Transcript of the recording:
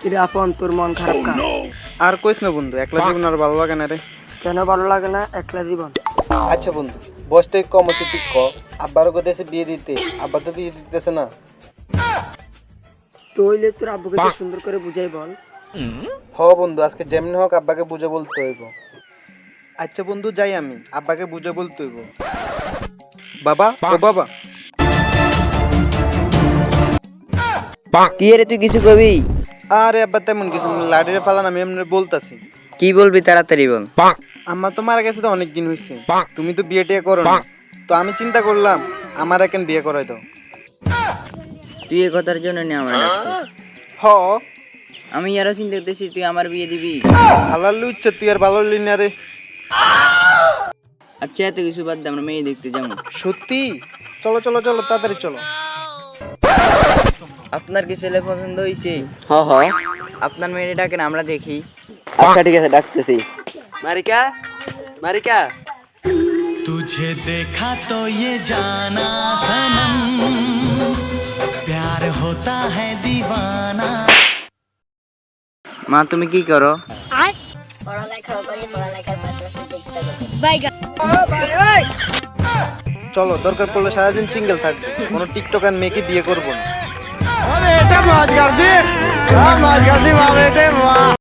কিরে আপন তোর মন খারাপ কা আর কইস না বন্ধু একলা জীবন আর ভালো লাগে না রে। কেন ভালো লাগে না? একলা জীবন। আচ্ছা বন্ধু বয়সটা কম হচ্ছে তুই ক? আব্বার কোথায় বিয়ে দিতে আব্বা তো বিয়ে দিতেছে না। তো তোর আব্বুকে তো সুন্দর করে বুঝাই বল। হ বন্ধু আজকে যেমনি হোক আব্বাকে বুঝে বলতে হইব। আচ্ছা বন্ধু যাই আমি আব্বাকে বুঝে বলতে হইব। বাবা ও বাবা। কি রে তুই কিছু কবি? আরে আব্বা তেমন কিছু না, লাড়িরে ফালান আমি এমনি বলতাছি। কি বলবি তাড়াতাড়ি বল। আম্মা তো মারা গেছে তো অনেক দিন হয়েছে তুমি তো বিয়ে টিয়ে করো না। তো আমি চিন্তা করলাম আমার এখন বিয়ে করাই দাও। তুই এ কথার জন্য নে আমার হ। আমি আরও চিন্তা করতেছি তুই আমার বিয়ে দিবি। হালাল ইচ্ছে তুই আর ভালো হলি না রে। আচ্ছা এত কিছু বাদ দে আমরা মেয়ে দেখতে যাব। সত্যি? চলো চলো চলো তাড়াতাড়ি চলো। আপনার কি ছেলে পছন্দ হয়েছে হ হ আপনার মেয়ে ডাকেন আমরা দেখি আচ্ছা ঠিক আছে ডাকতেছি মারিকা মারিকা तुझे देखा तो ये जाना सनम प्यार होता है दीवाना মা তুমি কি করো পড়ালেখাও করি পড়ালেখার পাশাপাশি দেখতে চলো দরকার পড়লে সারাদিন সিঙ্গেল থাকবো কোনো টিকটক আর মেয়েকে বিয়ে করবো না बेटे मौज कर दी हाँ मौज कर दी वाह बेटे वाह